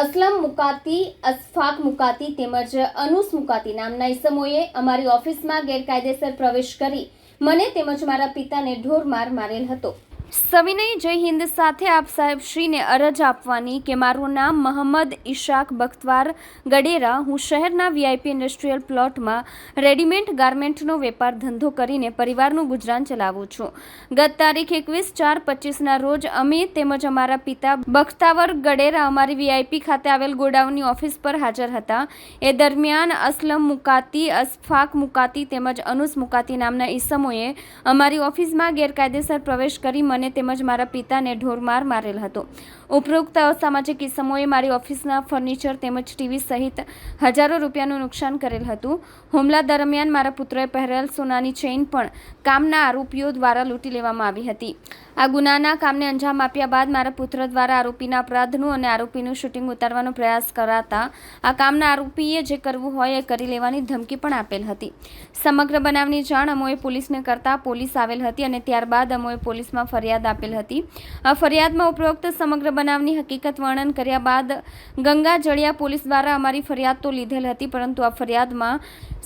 અસલમ મુકાતી અસફાક મુકાતી તેમજ અનુસ મુકાતી નામના ઇસમોએ અમારી ઓફિસમાં ગેરકાયદેસર પ્રવેશ કરી. મને તેમજ મારા પિતાને ઢોરમાર મારેલ હતો. સવિનય જય હિન્દ સાથે આપ સાહેબ શ્રીને અરજ આપવાની કે મારું નામ મહંમદ ઇશાક બખ્તવાર ગડેરા. હું શહેરના વીઆઈપી ઇન્ડસ્ટ્રીયલ પ્લોટમાં રેડીમેડ ગાર્મેન્ટનો વેપાર ધંધો કરીને પરિવારનું ગુજરાન ચલાવું છું. ગત તારીખ એકવીસ ચાર પચીસના રોજ અમે તેમજ અમારા પિતા બખ્તાવર ગડેરા અમારી વીઆઈપી ખાતે આવેલ ગોડાઉનની ઓફિસ પર હાજર હતા. એ દરમિયાન અસલમ મુકાતી અસફાક મુકાતી તેમજ અનુસ મુકાતી નામના ઈસમોએ અમારી ઓફિસમાં ગેરકાયદેસર પ્રવેશ કરી મને તેમજ મારા પિતાને ઢોરમાર મારેલ હતો. ઉપરોક્ત અસામાજિક કિસ્સામોએ મારી ઓફિસના ફર્નિચર તેમજ ટીવી સહિત હજારો રૂપિયાનું નુકસાન કરેલ હતું. હુમલા દરમિયાન મારા પુત્રએ પહેરેલ સોનાની ચેઇન પણ કામના આરોપીઓ દ્વારા લૂંટી લેવામાં આવી હતી. આ ગુનાના કામને અંજામ આપ્યા બાદ મારા પુત્ર દ્વારા આરોપીના અપરાધનું અને આરોપીનું શૂટિંગ ઉતારવાનો પ્રયાસ કરાતા આ કામના આરોપીએ જે કરવું હોય એ કરી લેવાની ધમકી પણ આપેલ હતી. સમગ્ર બનાવની જાણ અમોએ પોલીસને કરતા પોલીસ આવેલ હતી અને ત્યારબાદ અમોએ પોલીસમાં ફરિયાદ આપેલ હતી. આ ફરિયાદમાં ઉપરોક્ત સમગ્ર બનાવની હકીકત વર્ણન કર્યા બાદ ગંગા જળિયા પોલીસ દ્વારા અમારી ફરિયાદ તો લીધેલ હતી, પરંતુ આ ફરિયાદમાં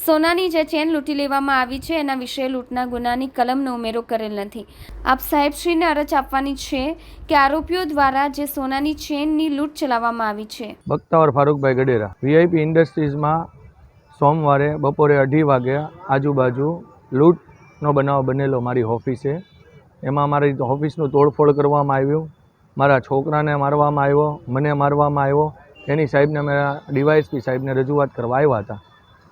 સોનાની જે ચેન લૂંટી લેવામાં આવી છે, એના વિશે લૂંટના ગુનાની કલમનો ઉમેરો કરેલ નથી. આપ સાહેબશ્રીને અરજ આપવાની છે કે આરોપીઓ દ્વારા જે સોનાની ચેનની લૂંટ ચલાવવામાં આવી છે. બખ્તાવર ફારૂકભાઈ ગડેરા વીઆઈપી ઇન્ડસ્ટ્રીઝમાં સોમવારે બપોરે અઢી વાગે આજુબાજુ લૂંટનો બનાવ બનેલો મારી ઓફિસે. એમાં મારી ઓફિસનું તોડફોડ કરવામાં આવ્યું, મારા છોકરાને મારવામાં આવ્યો, મને મારવામાં આવ્યો, એની સાહેબને મેં ડીવાયએસપી સાહેબને રજૂઆત કરવા આવ્યા હતા.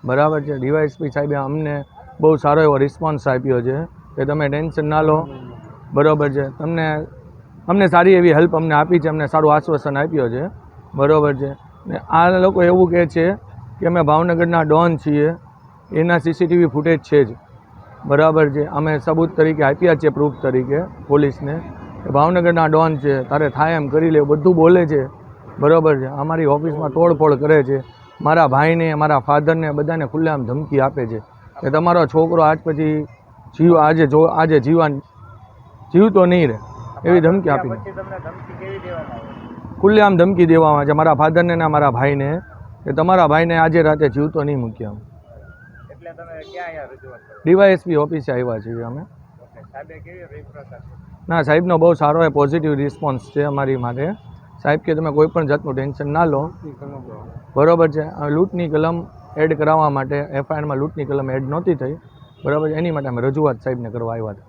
બરાબર છે? ડીવાયએસપી સાહેબે અમને બહુ સારો એવો રિસ્પોન્સ આપ્યો છે કે તમે ટેન્શન ના લો. બરાબર છે? તમને, અમને સારી એવી હેલ્પ અમને આપી છે, અમને સારું આશ્વાસન આપ્યો છે. બરાબર છે? ને આ લોકો એવું કહે છે કે અમે ભાવનગરના ડોન છીએ. એના સીસીટીવી ફૂટેજ છે જ. બરાબર છે. અમે સબૂત તરીકે આપ્યા છે પ્રૂફ તરીકે પોલીસને કે ભાવનગરના ડોન છે તારે થાય એમ કરી લે બધું બોલે છે. બરાબર છે. અમારી ઓફિસમાં તોડફોડ કરે છે. મારા ભાઈને મારા ફાધરને બધાને ખુલ્લેઆમ ધમકી આપે છે. કે તમારો છોકરો આજ પછી જીવ આજે જો આજે જીવન જીવતો નહીં રહે. એવી ધમકી આપી. ખુલ્લેઆમ ધમકી દેવામાં છે. મારા ફાધરને ને મારા ભાઈને કે તમારા ભાઈને આજે રાતે જીવતો નહીં મૂક્યા એટલે તમે ક્યાં રજૂઆત ડીવાયએસપી ઓફિસે આવ્યા છીએ અમે. ના સાહેબનો બહુ સારો એ પોઝિટિવ રિસ્પોન્સ છે અમારી માટે સાહેબ કે તમે કોઈ પણ જાતનું ટેન્શન ના લો. બરોબર છે. લૂંટની કલમ એડ કરાવવા માટે એફઆઈઆરમાં લૂંટની કલમ એડ નહોતી થઈ. બરાબર એની માટે અમે રજૂઆત સાહેબને કરવા આવ્યા હતા.